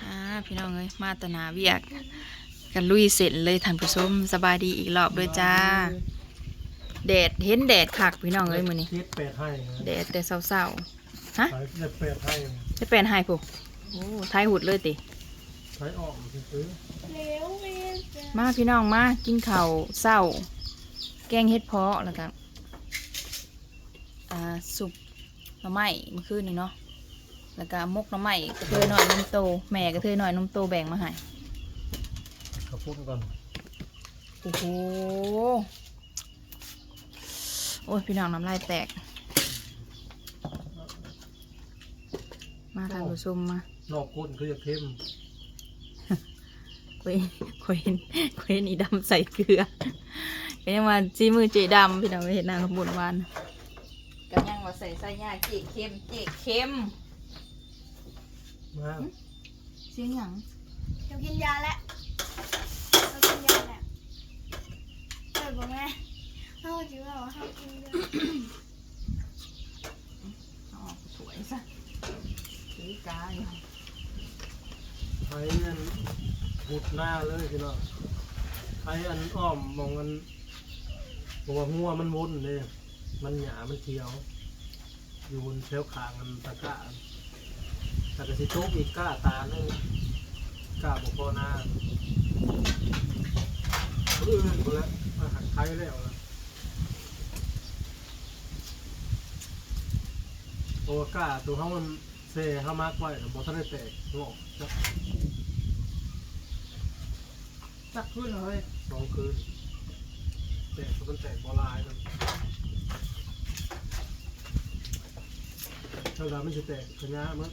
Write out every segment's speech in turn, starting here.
อ่าพี่น้องเอ้ยมาตนาเวียก กันลุยเสร็จเลยท่านผู้ชมสบายดีอีกรอบด้วยจ้าแดดเห็นแดดคักพี่น้องเอ้ยมื้อนี้คิดเป็ดให้แดดแต่เศร้าๆฮะใช้เป็ดให้จะเป็นให้ผู้โอ้ทายหุดเลยติใช้ออกซื้อมาพี่น้องมากินข้าวเศร้า แกงเฮ็ดเพาะแล้วก็อ่าสุปหน่อไม้เมื่อคืนนี่เนาะ แล้วก็มกหน่อไม้กระเทยหน่อยนมโต แม่กระเทยหน่อยนมโตแบ่งมาให้ข้าวปุ้นก่อนโอ้โหโอ้ยพี่น้องน้ำลายแตก มาทานผู้ชมมานอกก้นคือจะเข้มคุยคุยคุยนี่ดำใส่เกลือก็ยังมาจีมือเจดำพี่น้องไปเห็นนางขบุญวานก็ยังว่าใส่ใส่ยาเจเค็มเจเค็ม มากเสียงหยังเรากินยาแล้วเรากินยาแล้วเออบอกแม่เขาจิว่าว่าเขากินยาเอาออกสวยซะสีกาอยู่ใช้อันบุดหน้าเลยพี่น้องใช้อันอ้อมมองอันบอกว่างัวมันวนเลยมันหยามันเขียว อยู่บนแถวขางอันตะกร้า ตะกะสิตุกอีกก้าตาหนึงก้าบกพอหน้าเออหมดแล้วอาหารไทยแล้วล่ะโอ้ก้าตัวเขามันเซ่เขามากไว้แต่บอทันได้แตกงอกจักจักขึ้นเลยสองคืนแตกมันแตกบอลายมันเท่าไหร่มันจะแตกขยะมั้ง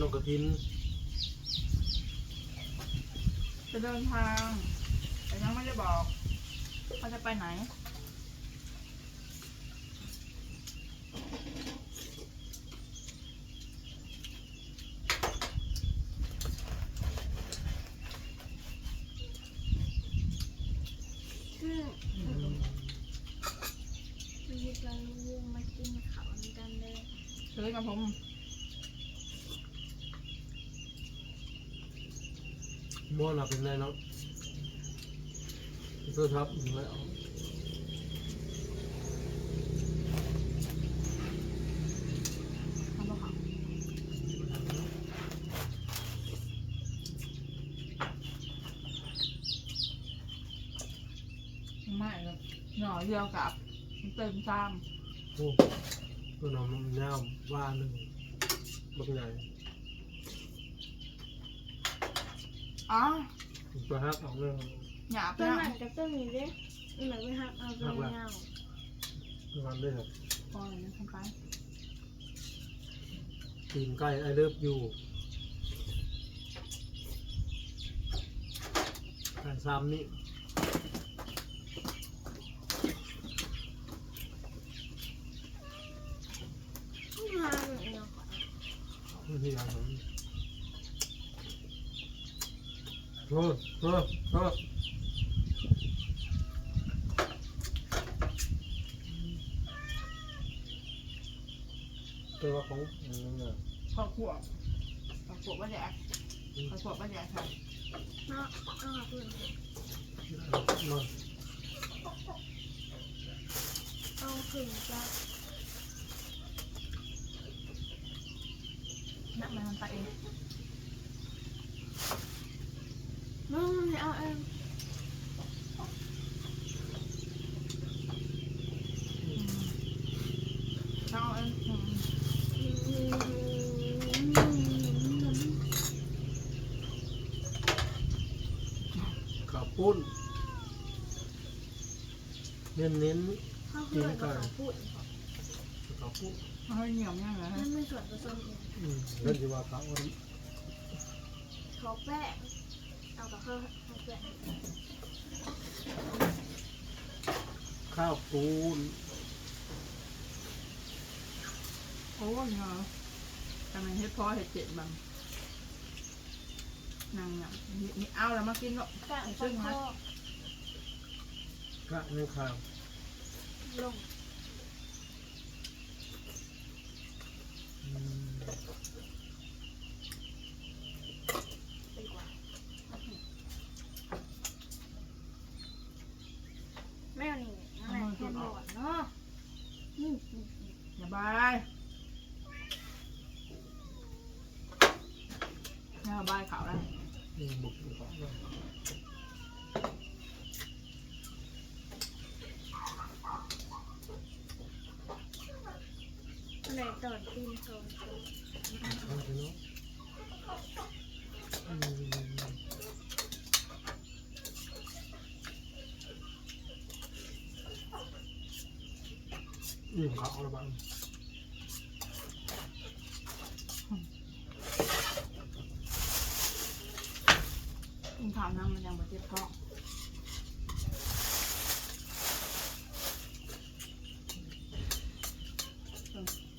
นลงกระทินจะเดินทาง แต่ยังไม่ได้บอกเขาจะไปไหน คือมีการวงมากินเขาเหมือนกันเลย ซื้อกับผม ม้วน เราเป็นไรเนาะเสื้อทับอยู่แล้วเขาบอกเขาไม่เลยหน่อเดียวกับเติมซ้โอ้ตัวน้องมันยาวว่าหนึ่งบักใหญ่ำ อ๋อตัวฮักออกเรื่องหยาบไปต้นแล้วหนังกับต้นนี้ด้วยเหมือนไปหักเอาตัวเงาตัวนั้นด้วยครับพอเลยนะทำไปตีนไก่ไอเลิฟอยู่ไก่ซ้ำนี่ห้าเหมือนเนาะไม่ใช่อย่า งนั้นเออเออเออตัวของอันนั้นน่ะข้าวขวบข้าวขวบว่าแดกข้าวขวบว่าแดกค่ะเนาะเอาหักเลยมาเอาขึงจ้านักมันทำไปเอง น้องเอาเองเอาเองอืมข้าวปุ้นเน้นเน้นเขาคือแบบเขาพูดๆข้าวปุ้นเอาให้เหนียวเนี่ยเหรอมันไม่ส่วนผสมเองอืมเล่นที่ว่าข้าวอันเขาแป้ง เอาแต่เขาเขาแป้งข้าวปูนโอ้ยเหรอำไมให้พ่อเห็ดเจ็ดบังนางอย่างนี่นี่เอาแล้วมากินก็กลางฟันคอกระในข้าวลง อืม ดีกว่าแม่นี่นั่นแหละแค่หมดเนาะอืมอืมอืม อย่า บายอย่าบายเขาแล้วอืมบุกบุกของเรานั่นแหละตอนตีนโซนเอาไปเนาะอืมอิ่มข้าวแล้วบ้าง กินข้าวน้ำมันยังบ่ เจ็บท้อง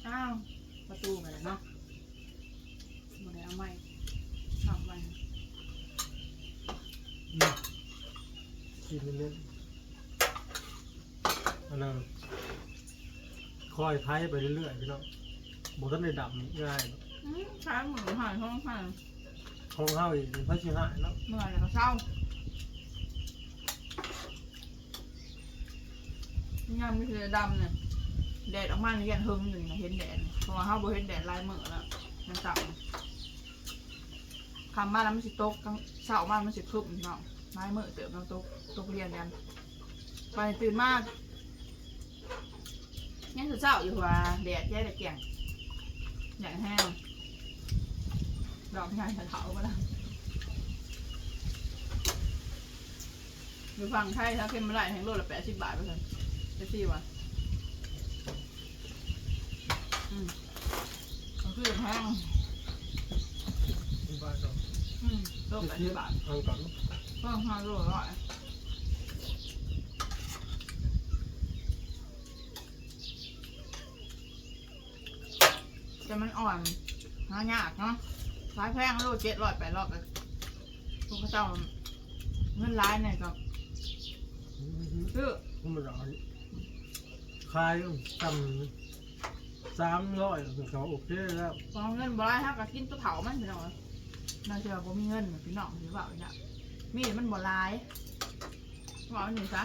เอ้าวประตูไปแล้วเนาะบ่ได้เอาไม้ทำไว้อืมกินเล่นๆอันนั้นคอยไทยไปเรื่อยๆพี่น้องบ่ทันได้ดำง่ายใช้หมูหายท้องหายของเฮาอีกเพระชิหายเนาะเมื่อยแล้วก็เศร้า ย่างไม่เคยดำเนี่ยแดดออกมาเนี่ยยันหึงอยู่นะเห็นแดดเนี่ยเพราะว่าเฮาบ่เห็นแดดลายมือแล้วมันจับคำมาแล้วมันสิตกกลางเช้ามามันสิครึ้มเนาะลายมือเติมน้ำตกตกเรียนกันไปตื่นมากยังสุดเช้าอยู่ว่าแดดแย่แดดแก่งอย่างแห้งดอกงานเถาๆมาแล้วอยู่ฝั่งไทยถ้าเข้มมาไล่แทงโลละแปดสิบบาทไปเลย ไปซี่วะอืมก็คือแพงที่บ้านเราอืมโลแปดสิบบาททางก่อนเพิ่มห้าโลร้อยแต่มันอ่อนหายากเนาะขายแพงโลเจ็ดร้อยแปดร้อยเลยพวกเขาเจ้าเงินร้ายเนี่ยก็ซื้อมันร้อน คายจำสามร้อยเขาโอเคแล้วพอเงินบ่ได้ถ้าก็กินตัวเถามันพี่น้องน่าจะบ่มีเงินพี่น้องหรือเปล่าเนี่ยมีดมันบ่ลายบอกหนึ่งซะ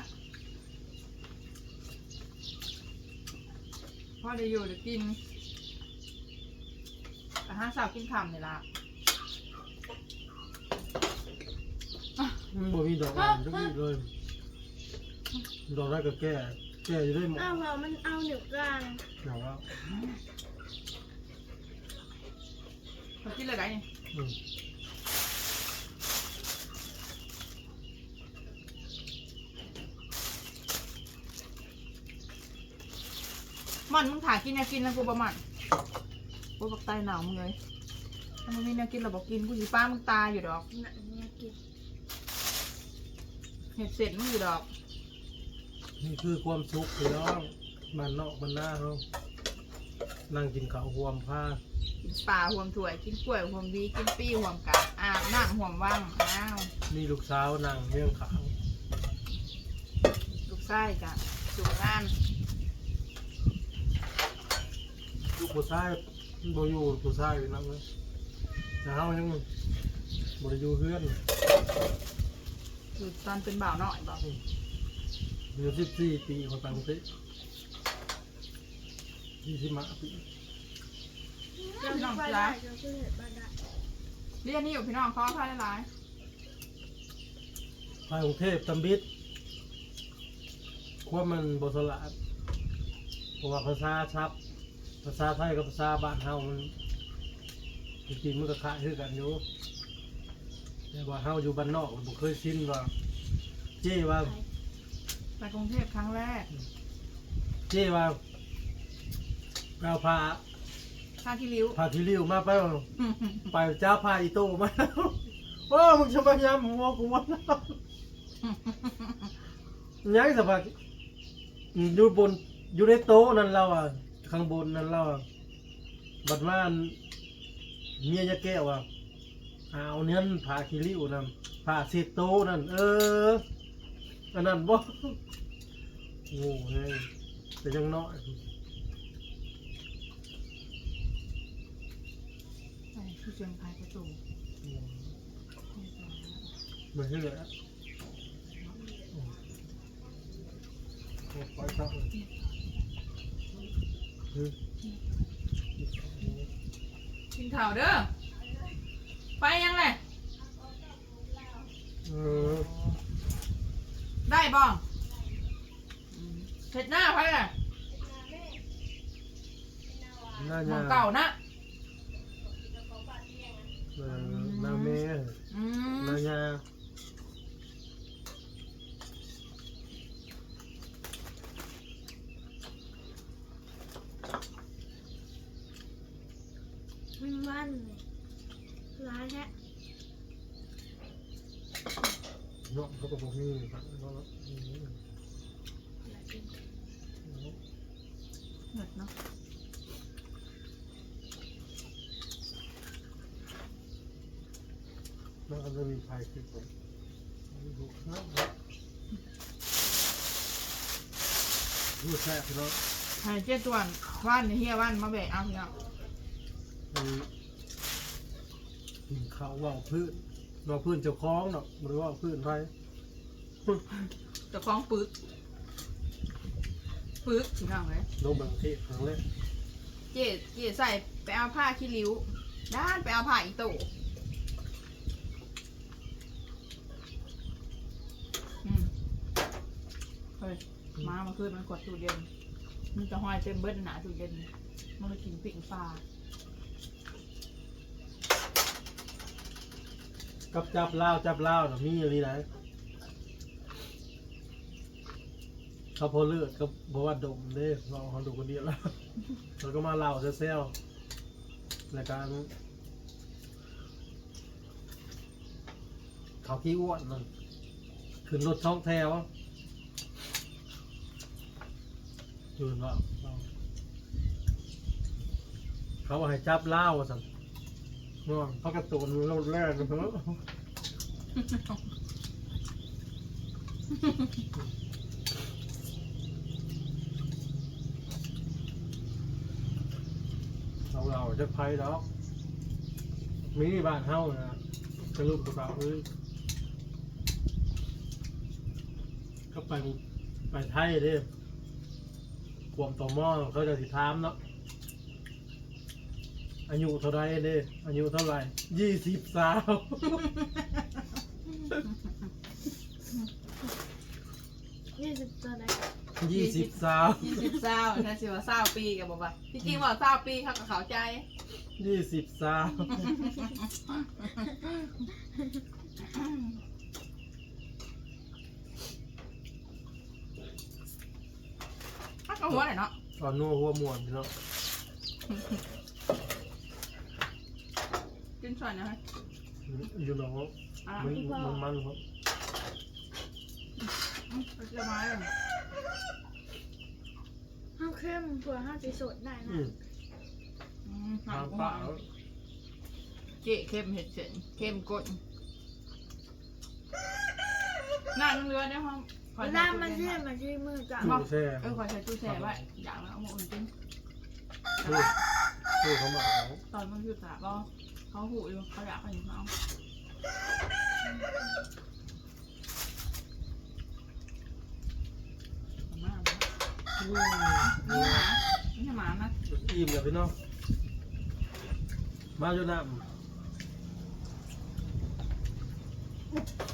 พอได้อยู่ได้กินแต่ห้าสาวกินคำนี่ละมันบ่มีดอกอ่อนจักนิดเลยดอกได้ก็แก่ แก่อยู่ได้หมดอ้าวเหรอมันเอาหนึ่งกลางอย่างว่าเขากินอะไรกันนี่อืมมันมึงถ่ายกินแนวกินแล้วกูประมันกูบอกตายหนาวมึงเลยถ้ามึงมีแนวกินเราบอกกินกูสิป้ามึงตายอยู่ดอก น่ะเนี่ยกินเห็ดเสร็จมึงอยู่ดอก นี่คือความสุขพี่น้องมันนอกมันหน้าเขานั่งกินข้าวหวมผ้ากินปลาห่วมถั่วยกินกล้วยห่วมวีกินปี้ห่วมกาอาบน้ำห่วมว่างอ้าวมีลูกสาวนั่งเลี้ยงขาวลูกไส้จ้ะสุกงานลูกผู้ชายมันบ่อยู่ผู้ชายอยู่นั่งเลยแต่เฮายังบ่ได้อยู่เฮือนอยู่ตอนเป็นบ่าวหน่อยบอกอ ยู่สิบสี่ปีคนต่างประเทศยี่สิบมาปีเราจะไปได้เราจะเห็นบ้านได้เรียนนี่อยู่พี่น้องเขาพาได้หลายไปกรุงเทพตำบิดความันบสละเพราะว่าภาษาชับ ภาษาไทยกับภาษาบ้านเฮามันจริงๆมันก็คล้ายคือกันอยู่แต่ว่าเฮาอยู่บ้านนอกบ่เคยชินว่าเจ้ว่า ไปกรุงเทพครั้งแรกเจ้ว่าเราพาค่าที่ริ้ว พาที่ริ้วมาไปว่าไปเจ้าพาอีโต้มาแล้วโอ้มึงจะมายำหัวกูวะยังสภาพอยู่บนอยู่ในโต๊ะนั่นเราอะข้างบนนั่นเราอะบัดว่าอันเมียจะแก้วว่าเอาเนื้อผ่าคิริวนั่นผ่าเศษโตนั่นเออ อันนั้นบ่โง่ไงแต่ยังน้อยใช่คือเชียงคายประตูเหมือนที่เหลือโอ้ไปครับอืมกินข่าวเด้อไปยังไงเออได้ บ้องเสร็จหน้าไปเลยหน้าหมองยาเก่านะเออหน้าแม่อืมหน้ายามันมันเลยร้ายแท้ เนาะเขาก็บอกนี่ครับเนาะเหมือนเนาะแล้วก็จะมีไฟขึ้นไปดูแซ่บเนาะให้เจ๊ตวนว่านเฮียว่านมาแบกเอาพี่น้องมันกินข้าวว่าวพื้ นว่าวพื้นเจ้าของเนาะหรือว่าพื้นไทยเจะคล้าของปึกปึกพี่น้องเลยลงบางเทศครั้งแรกเจ๊เจ๊ใส่ไปเอาผ้าขี้ริ้ว ด้านไปเอาผ้าอีโต้อืมเฮ้ยมาเมาคืนมันกดตู้เย็นมันจะห้อยเต็มเบิ้ลหนาตู้เย็นมันมากินปิ่งปลา กับจับเล่าวจับเล่าวเนาะมีอะไรไหนเขาพอเลือดก็บอกว่าดมเด้เราเขาดูคนเดียวแล้วเราก็มาเล่าเซลรายการเขาขี้อ้วนนั่นขึ้นรถช่องแถวยืนว่าเขาอกให้จับเหล้าสั่น เนาะเขากระตุนรถแรกนะเพิ่นเราเราจะไพ่ดอกมีบ้านเฮานะกระลุกกระเป๋าเลยก็ไปไปไทยเด้ความต่อมอเขาจะสิถามเนาะ อายุเท่าไรเด้อายุเท่าไหร่ยี่สิบสาวยี่สิบตัวไหนยี่สิบสาวยี่สิบเศร้าแค่สิว่าเศร้าปีกับบอกว่าที่จริงว่าเศร้าปีเขากับเขาใจยี่สิบสาวถ้ากับหัวไหนเนาะตอนนู้นหัวมวนพี่เนาะ กินส่วนนะฮะอยู่เนาะอะมันมันมันครับอืมไปเจอไม้เลยห้ามเข้มเผื่อห้ามสีสดได้อืนะมอืมหทางกูป่าเจ๊เข้มเห็ดเสร็จเข้มกดหน้าเรือในห้องขอเวใส่ลาตู้มันเย็เชื่อไว้มันชื่อมือจ้ะตู้แช่เออขอใช้ตู้แช่ไว้อยากแล้วเอามาอุ่นกินตู้ตู้เขามาเอาตอนมันคือตาก็ เขาหูอยู่เขาอยากให้เขาเอามาเอามานี่หมาไม่ใช่หมานะอิ่มเลยพี่น้องมาอยู่น้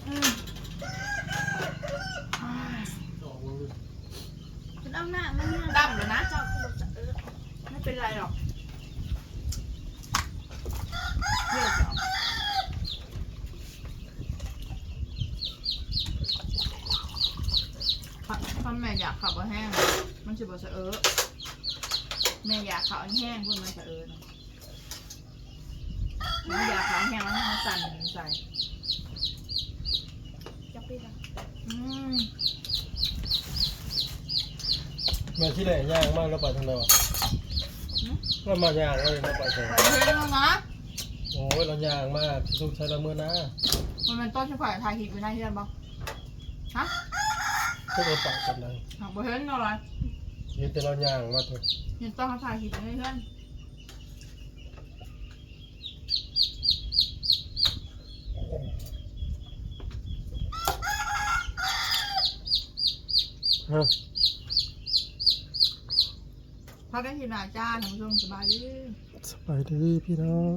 อืมอ้ายำออกมาเลยมันเอาหน้ามันเนี่ยดำเลยนะเจ้าคือจะเออไม่เป็นไรหรอกเลือกเอา ถ้าถ้าแม่อยากขับว่าแห้ง มันจะบอกสะเออแม่อยากขับอันแห้งพูดมันสะเออนะแม่อยากขับอันแห้งแล้วให้มันสั่นใส่จะไปดังอืมแม่ที่ไหนย่างมากแล้วไปทางไหนวะแล้วมาย่างเลยแล้วไปทางไหนไปเฮ้ยแล้วนะยเราย่างมากสุกใช้ละเมื่อนะมันเป็นต้นชิฝ่ายถ่ายคลิปไว้ในเฮือนบ่ฮะพวก เราปากกันเลยหางบ่เห็นเอาเลยเห็นแต่เราย่างมาเถอะเห็นต้นเขาถ่ายคลิปไว้ในเฮือนฮะพักกันทีหน้าจ้าท่านผู้ชมสบายดี สบายดีพี่น้อง